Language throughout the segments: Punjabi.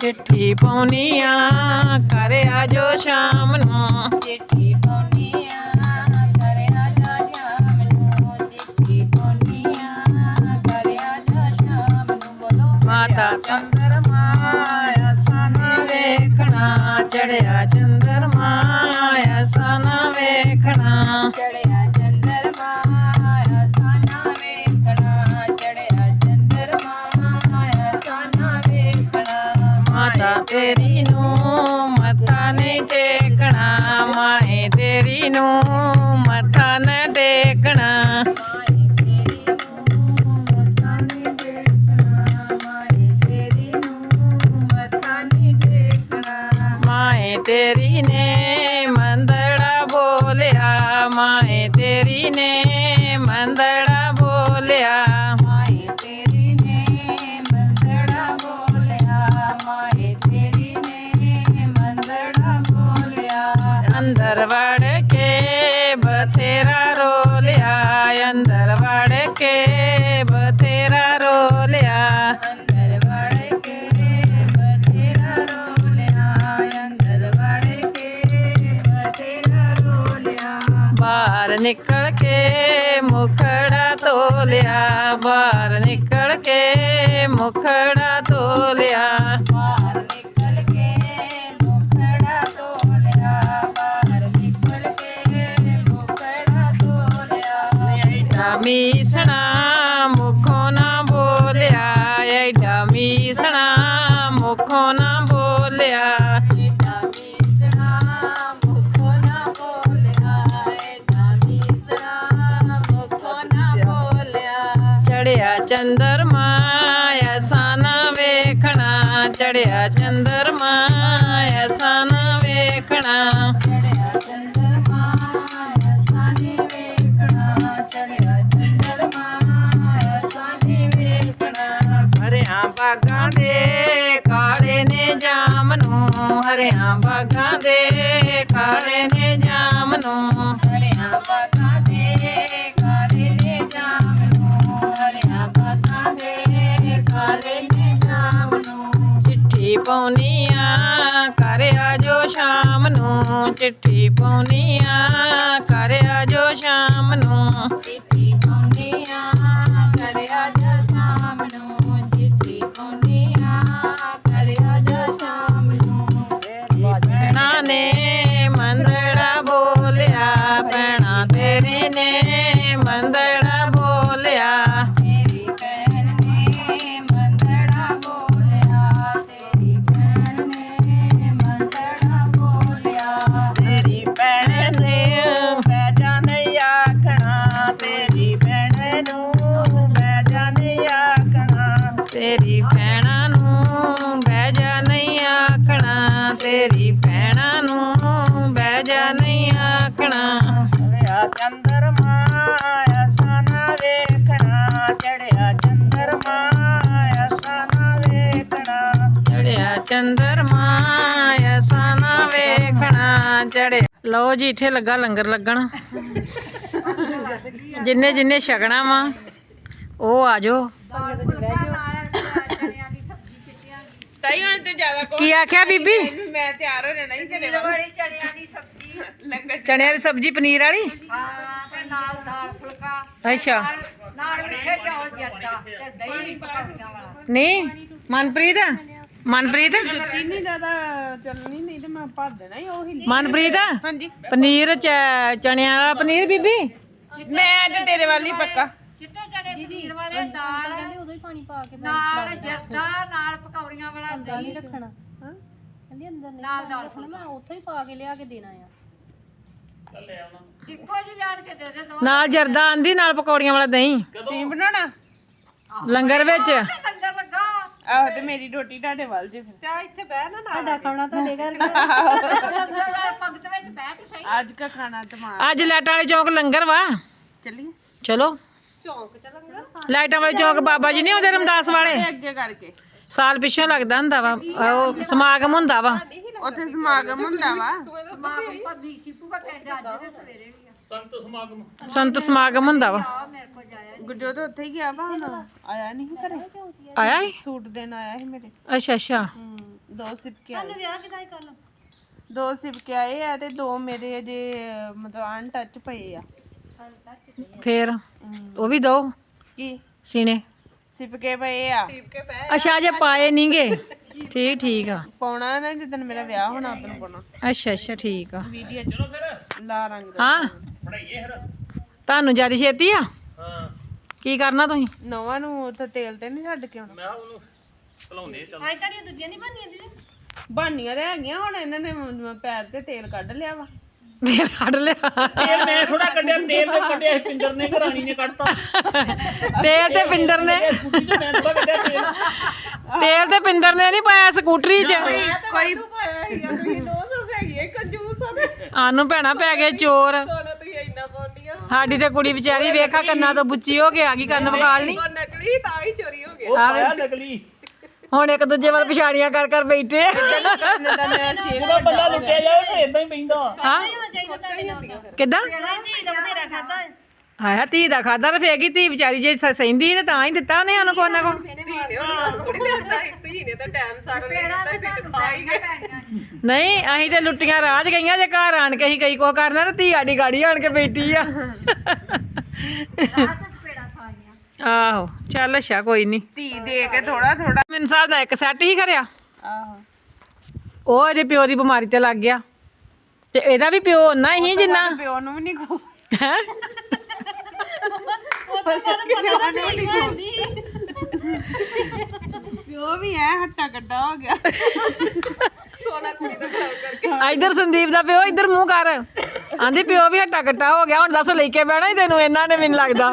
ਨੂੰ ਚਿੱਠੀ ਪਾਉਣੀਆਂ ਕਰ ਜੋ ਸ਼ਾਮ ਨੂੰ। ਬਾਹਰ ਨਿਕਲ ਕੇ ਮੁਖੜਾ ਤੋਲਿਆ। ਚੰਦਰਮਾ ਐਸਾ ਨਾ ਵੇਖਣਾ, ਚੜਿਆ ਚੰਦਰਮਾ ਐਸਾ ਨਾ ਵੇਖਣਾ। ਚੜਿਆ ਚੰਦਰਮਾ ਅਸਾਨੀ ਵੇਖਣਾ ਚੜਿਆ ਚੰਦਰਮਾ ਅਸਾਨੀ ਵੇਖਣਾ ਹਰਿਆਂ ਬਾਗਾਂ ਦੇ ਕਾਲੇ ਨੇ ਜਾਮ ਨੂੰ, ਹਰਿਆ ਬਾਗਾਂ ਦੇ ਕਾਲੇ ਨੇ ਜਾਮ ਨੂੰ। ਹਰਿਆ ਬਾਗਾਂ ਦੇ ਚਿੱਠੀ ਪਾਉਣੀਆਂ ਕਰ ਆਜੋ ਸ਼ਾਮ ਨੂੰ ਚਿੱਠੀ ਪਾਉਣੀਆਂ ਕਰ ਆਜੋ ਸ਼ਾਮ ਨੂੰ। ਤੇਰੀ ਭੈਣਾਂ ਨੂੰ ਬਹਿ ਜਾ ਨਹੀਂ ਆਖਣਾ ਤੇਰੀ ਭੈਣਾਂ ਨੂੰ ਬਹਿ ਜਾ ਨਹੀਂ ਆਖਣਾ। ਚੜਿਆ ਚੰਦਰਮਾ ਐਸਾ ਨਾ ਵੇਖਣਾ। ਚੜਿਆ ਚੰਦਰਮਾ ਐਸਾ ਨਾ ਵੇਖਣਾ। ਚੜਿਆ ਚੰਦਰਮਾ ਐਸਾ ਨਾ ਵੇਖਣਾ। ਚੜਿਆ ਲਓ ਜੀ ਇੱਥੇ ਲੱਗਾ ਲੰਗਰ ਲੱਗਣ। ਜਿੰਨੇ ਜਿੰਨੇ ਛਕਣਾ ਵਾ ਉਹ ਆ ਜਾਓ। ਤਾਈ ਹੁਣ ਤੇ ਜ਼ਿਆਦਾ ਕੋ ਕੀ ਆਖਿਆ ਬੀਬੀ? ਮੈਂ ਤਿਆਰ ਹੋ ਜਾਣਾ ਹੀ ਤੇਰੇ ਵੱਲ ਬੜੀ ਚੜਿਆਂ ਦੀ ਸਬਜ਼ੀ। ਲੰਗਰ ਚਣਿਆਂ ਦੀ ਸਬਜ਼ੀ ਪਨੀਰ ਵਾਲੀ? ਹਾਂ ਤੇ ਨਾਲ ਦਾਲ ਫੁਲਕਾ ਅੱਛਾ। ਨਾਲ ਮਿੱਠੇ ਚੌਲ ਜੱਟਾ ਤੇ ਦਹੀਂ ਪਕੌੜੀਆਂ ਵਾਲਾ। ਨਹੀਂ ਮਨਪ੍ਰੀਤ? ਮਨਪ੍ਰੀਤ? ਨਹੀਂ ਜ਼ਿਆਦਾ ਚੱਲਣੀ ਨਹੀਂ ਤੇ ਮੈਂ ਭਰ ਦੇਣਾ ਹੀ ਉਹੀ ਮਨਪ੍ਰੀਤ? ਹਾਂਜੀ। ਪਨੀਰ ਚ- ਚਣਿਆਂ ਵਾਲਾ ਪਨੀਰ ਬੀਬੀ? ਮੈਂ ਅੱਜ ਤੇਰੇ ਵੱਲ ਪੱਕਾ। ਚਿੱਟੇ ਚੜੇ ਪਨੀਰ ਵਾਲੇ ਦਾਲ ਕਹਿੰਦੇ ਉਦੋਂ ਹੀ ਪਾਣੀ ਪਾ ਕੇ ਨਾਲ ਜਰਦਾ ਨਾਲ ਪਕੌੜੀਆਂ ਵਾਲਾ ਦਹੀਂ। ਰੱਖਣਾ। ਕਹਿੰਦੀ ਅੰਦਰ ਨਹੀਂ ਨਾਲ ਦਾਲ ਰੱਖਣਾ ਮੈਂ ਉੱਥੋਂ ਹੀ ਪਾ ਕੇ ਲਿਆ ਕੇ ਦੇਣਾ ਆ। ਇੱਕੋ ਜਿਹੀ ਲਿਆਣ ਕੇ ਦੇ ਦੇ ਦੋ। ਨਾਲ ਜਰਦਾ ਆਂਦੀ ਨਾਲ ਪਕੌੜੀਆਂ ਵਾਲਾ ਦਹੀਂ। ਤੁਸੀਂ ਬਣਾਉਣਾ? ਲੰਗਰ ਵਿੱਚ। ਲੰਗਰ ਲੱਗਾ। ਆਹੋ ਤੇ ਮੇਰੀ ਰੋਟੀ ਤੁਹਾਡੇ ਵੱਲ ਜੇ ਫਿਰ। ਲੰਗਰ ਪੰਗਤ ਵਿੱਚ ਬਹਿ ਕੇ ਸਹੀ। ਅੱਜ ਕਾ ਖਾਣਾ ਤਮਾਮ ਅੱਜ ਲਾਈਟਾਂ ਵਾਲੇ ਚੌਕ ਲੰਗਰ ਵਾ। ਚੱਲੀਏ। ਚਲੋ। ਚੌਕ ਚ ਲੰਗਰ ਲਾਈਟਾਂ ਵਾਲੇ ਚੌਕ ਬਾਬਾ ਜੀ ਨਹੀਂ ਆਉਂਦੇ ਰਮਦਾਸ ਵਾਲੇ? ਅੱਗੇ ਕਰਕੇ। ਸਾਲ ਪਿੱਛੋਂ ਲੱਗਦਾ ਹੁੰਦਾ ਵਾ ਉਹ ਸਮਾਗਮ ਹੁੰਦਾ ਵਾ। ਉੱਥੇ ਸਮਾਗਮ ਹੁੰਦਾ ਵਾ। ਸਮਾਗਮ ਪੰਨੀ ਸੀਪੂ ਦਾ ਪਿੰਡ ਅੱਜ ਦੇ ਸਵੇਰੇ ਵੀ ਆ। ਸੰਤ ਸਮਾਗਮ। ਹੁੰਦਾ ਵਾ। ਆ ਮੇਰੇ ਕੋਲ ਜਾਇਆ ਗੁੱਜੋ ਤਾਂ ਉੱਥੇ ਹੀ ਗਿਆ ਵਾ ਹੁਣ? ਆਇਆ ਨਹੀਂ ਘਰੇ? ਆਇਆ ਈ? ਸੂਟ ਦੇਣ ਆਇਆ ਸੀ ਮੇਰੇ। ਅੱਛਾ ਅੱਛਾ। ਹਮ, ਦੋ ਸਿਪਕੇ ਆਏ। ਵਿਆਹ ਕਿਦਾਂ ਕਰ ਦੋ ਸਿਪਕੇ ਆਏ ਆ ਤੇ ਦੋ ਮੇਰੇ ਅਹ, ਮਤਲਬ ਅਨਟੱਚ ਪਏ ਆ। ਫੇਰ ਉਹ ਵੀ ਦੋ। ਕੀ? ਸੀਨੇ। ਸਿਪਕੇ ਪਏ ਆ? ਅੱਛਾ ਜੇ ਪਾਏ ਨਹੀਂਗੇ ਠੀਕ ਠੀਕ ਆ। ਪਾਉਣਾ ਨਾ ਜਦੋਂ ਮੇਰਾ ਵਿਆਹ ਹੋਣਾ ਉਦੋਂ ਪਾਉਣਾ। ਅੱਛਾ ਅੱਛਾ ਠੀਕ ਆ। ਵੀਡੀਓ ਚ ਲਾ ਰੰਗ। ਦਾ ਹਾਂ ਤੁਹਾਨੂੰ ਜ਼ਿਆਦਾ ਛੇਤੀ ਆ? ਕੀ ਕਰਨਾ ਤੁਸੀਂ? ਨਵਾਂ ਨੂੰ ਉੱਥੇ ਤੇਲ ਤੇ ਨਹੀਂ ਛੱਡ ਕੇ ਆਉਣਾ। ਬਾਨੀਆਂ ਤੇ ਹੈਗੀਆਂ ਹੁਣ ਇਹਨਾਂ ਨੇ ਮ- ਪੈਰ ਤੇ ਤੇਲ ਕੱਢ ਲਿਆ ਵਾ। ਫੇਰ ਕੱਢ ਲਿਆ। ਤੇਲ ਮੈਂ ਥੋੜਾ ਕੱਢਿਆ ਤੇਲ ਤੇ ਕੱਢਿਆ ਪਿੰਦਰ ਨੇ ਘਰਾਣੀ ਨੇ ਕੱਢਤਾ। ਤੇਲ ਤੇ ਪਿੰਦਰ ਨੇ। ਸਕੂਟੀ ਤੇ ਮੈਂ ਥੋੜਾ ਕੱਢਿਆ ਤੇਲ। ਤੇਲ ਤੇ ਪਿੰਦਰ ਨੇ ਨਹੀਂ ਪਾਇਆ ਸਕੂਟਰੀ 'ਚ। ਕੋਈ ਆਨੂੰ ਭੈਣਾ ਪੈ ਗਏ ਚੋਰ। ਸਾਡੀ ਤੇ ਕੁੜੀ ਵਿਚਾਰੀ ਵੇਖਾ ਕੰਨਾਂ ਤੋਂ ਬੁੱਚੀ ਹੋ ਕੇ ਆ ਗਈ ਕੰਨ ਵਿਖਾਲ ਨਹੀਂ ਉਹ ਪਾਇਆ ਨਕਲੀ। ਹੁਣ ਇੱਕ ਦੂਜੇ ਵੱਲ ਪਛਾੜੀਆਂ ਕਰ ਕਰ ਬੈਠੇ ਆ। ਦਾ ਮੇਰਾ ਸ਼ੇਰ ਉਹਦਾ ਬੰਦਾ ਲੁੱਟਿਆ ਜਾਵੇ ਤੇ ਇਦਾਂ ਹੀ ਪੈਂਦਾ। ਹਾਂ? ਕਿੱਦਾਂ? ਆਇਆ ਧੀ ਦਾ ਖਾਦਾ ਤੇ ਫੇਗੀ ਧੀ ਵਿਚਾਰੀ ਜੇ ਸ- ਸਹਿੰਦੀ ਤੇ ਤਾਂ ਹੀ ਦਿੱਤਾ ਉਹਨੇ ਉਹਨੂੰ ਕੋਈ ਨਾ ਕੋ। ਨਹੀਂ ਅਸੀਂ ਤੇ ਲੁੱਟੀਆਂ ਰਾਜ ਗਈਆਂ ਜੇ ਘਰ ਆਣ ਕੇ ਅਸੀਂ ਕਈ ਕੋ ਕਰਨਾ ਤੇ ਧੀ ਸਾਡੀ ਗਾੜੀ ਆਣ ਕੇ ਬੈਠੀ ਆ। ਆਹੋ ਚੱਲ ਅੱਛਾ ਕੋਈ ਨਹੀਂ ਧੀ ਦੇ ਕੇ ਥੋੜਾ ਥੋੜਾ ਮੈਨੂੰ ਸਾਹਿਬ ਦਾ ਇੱਕ ਸੈੱਟ ਹੀ ਖਰਿਆ ਆਹੋ। ਉਹ ਇਹਦੇ ਪਿਓ ਦੀ ਬਿਮਾਰੀ ਤੇ ਲੱਗ ਗਿਆ। ਤੇ ਇਹਦਾ ਵੀ ਪਿਓ ਨਾ ਹੀ ਜਿੰਨਾ ਪਿਓ ਨੂੰ ਵੀ ਨਹੀਂ ਕੋ ਹੈ? ਪਿਓ ਵੀ ਐ ਹੱਟਾ ਕੱਡਾ ਹੋ ਗਿਆ। ਇਧਰ ਸੰਦੀਪ ਦਾ ਪਿਓ ਇਧਰ ਮੂੰਹ ਕਰ। ਆਂਦੀ ਪਿਓ ਵੀ ਹੱਟਾ ਕੱਟਾ ਹੋ ਗਿਆ ਹੁਣ ਦੱਸ ਲੈ ਕੇ ਬਹਿਣਾ ਹੀ ਤੈਨੂੰ ਇਹਨਾਂ ਨੇ ਮੈਨੂੰ ਲੱਗਦਾ।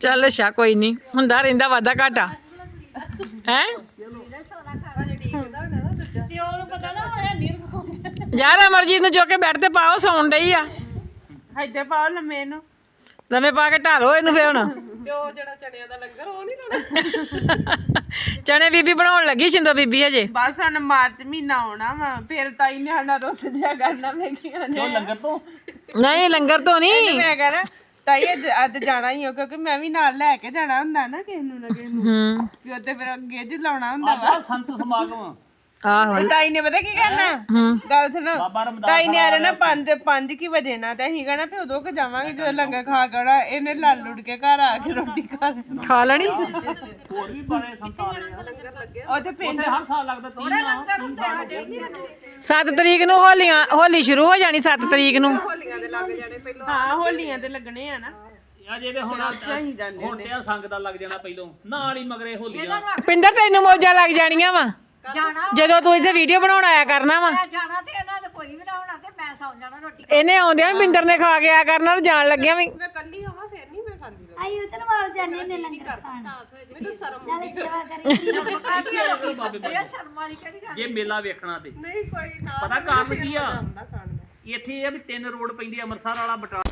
ਚੱਲ ਅੱਛਾ ਕੋਈ ਨਹੀਂ ਹੁੰਦਾ ਰਹਿੰਦਾ ਵਾਦਾ ਘਾਟਾ। ਹੈ? ਯਾਰ ਅਮਰਜੀਤ ਨੂੰ ਚੁੱਕ ਕੇ ਬੈੱਡ ਤੇ ਪਾਓ ਸੌਣ ਡਈ ਆ। ਇੱਥੇ ਪਾਓ ਲੰਮੇ ਨੂੰ। ਲੰਮੇ ਪਾ ਕੇ ਢਾਲੋ ਇਹਨੂੰ ਫੇ ਹੁਣ। ਤੇ ਉਹ ਜਿਹੜਾ ਚਣਿਆਂ ਦਾ ਲੰਗਰ ਉਹ ਨਹੀਂ ਲਾਉਣਾ। ਚਣੇ ਬੀਬੀ ਬਣਾਉਣ ਲੱਗੀ ਛਿੰਦੋ ਬੀਬੀ ਹਜੇ। ਬਸ ਹੁਣ ਮਾਰਚ ਮਹੀਨਾ ਆਉਣਾ ਵਾ ਫਿਰ ਤਾਈ ਨੇ ਸਾਡਾ ਰੋਸ ਜਿਆ ਕਰਨਾ ਮੈਂ ਕਿਹਾ ਨੇ ਲੰਗਰ ਤੋਂ? ਨਹੀਂ ਲੰਗਰ ਤੋਂ ਨਹੀਂ। ਮੈਂ ਕਹਣਾ ਤਾਈ ਅੱਜ ਅੱਜ ਜਾਣਾ ਹੀ ਹੋ ਕਿਉਂਕਿ ਮੈਂ ਵੀ ਨਾਲ ਲੈ ਕੇ ਜਾਣਾ ਹੁੰਦਾ ਨਾ ਕਿਸੇ ਨੂੰ ਨਾ ਕਿਸੇ ਨੂੰ। ਹੂੰ। ਉੱਤੇ ਫਿਰ ਅੱਗੇ ਜ ਲਾਉਣਾ ਹੁੰਦਾ ਵਾ। ਆ ਸੰਤ ਸਮਾਗਮ। ਆਹੋ। ਤੇ ਤਾਈ ਨੇ ਪਤਾ ਕੀ ਕਰਨਾ ਗੱਲ ਸੁਣੋ। ਬਾਬਾ ਰਮਦਾਸ ਤਾਈ ਨੇ ਆ ਰਹਿਣਾ 5 5 ਕੀ ਵਜੇ ਨਾ? ਤੇ ਅਸੀਂ ਕਹਣਾ ਵੀ ਉਦੋਂ ਕਿ ਜਾਵਾਂਗੇ ਜਦੋਂ ਲੰਗਰ ਖਾ ਗਣਾ ਇਹਨੇ ਲੜ ਲੁੜ ਕੇ ਘਰ ਆ ਕੇ ਰੋਟੀ ਖਾ ਲੈਣੀ। ਖਾ ਲੈਣੀ? ਹੋਰ ਵੀ ਬੜੇ ਸੰਤ ਆ ਆ ਉੱਥੇ ਪਿੰਡ ਹਰ ਸਾਲ ਲੱਗਦਾ ਤੀਹ 7 ਤਰੀਕ ਨੂੰ ਹੋਲੀਆਂ ਹੋਲੀ ਸ਼ੁਰੂ ਹੋ ਜਾਣੀ 7 ਤਰੀਕ ਨੂੰ। ਹਾਂ ਹੋਲੀਆਂ ਤੇ ਲੱਗਣੇ ਆ ਨਾ। ਆ ਜਿਹਦੇ ਹੁਣ ਜਾਂਦੇ ਹੁਣ ਤੇ ਆ ਸੰਗ ਦਾ ਲੱਗ ਜਾਣਾ ਪਹਿਲੋਂ। ਨਾਲ ਹੀ ਮਗਰੇ ਹੋਲੀਆਂ। ਪਿੰਦਰ ਤੈਨੂੰ ਮੌਜਾਂ ਲੱਗ ਜਾਣੀਆਂ ਵਾ। ਜਾਣਾ ਜਦੋਂ ਤੂੰ ਇੱਥੇ ਵੀਡੀਓ ਬਣਾਉਣ ਆਇਆ ਕਰਨਾ ਵਾ। ਮੈਂ ਜਾਣਾ ਤੇ ਇਹਨਾਂ ਦੇ ਕੋਈ ਵੀ ਨਾ ਹੋਣਾ ਤੇ ਮੈਂ ਸੌਂ ਜਾਣਾ ਰੋਟੀ ਇਹਨੇ ਆਉਂਦਿਆਂ ਵੀ ਪਿੰਦਰ ਨੇ ਖਾ ਕੇ ਆਇਆ ਕਰਨਾ ਤੇ ਜਾਣ ਲੱਗਿਆ ਵੀ। ਆਈ ਉਧਰ ਵਾਲ ਜਾਣੇ ਨੇ ਲੰਗਰ ਖਾਣ। ਮੈਨੂੰ ਸ਼ਰਮ ਨਾਲੇ ਸੇਵਾ ਕਰੀ। ਇਹ ਸ਼ਰਮ ਵਾਲੀ ਕਿਹੜੀ ਗੱਲ? ਜੇ ਮੇਲਾ ਵੇਖਣਾ ਤੇ। ਨਹੀਂ ਕੋਈ ਪਤਾ ਕਾਰਨ ਕੀ ਆ? ਇੱਥੇ ਇਹ ਆ ਵੀ ਤਿੰਨ ਰੋਡ ਪੈਂਦੀ ਆ ਅੰਮ੍ਰਿਤਸਰ ਵਾਲਾ ਬਟਾ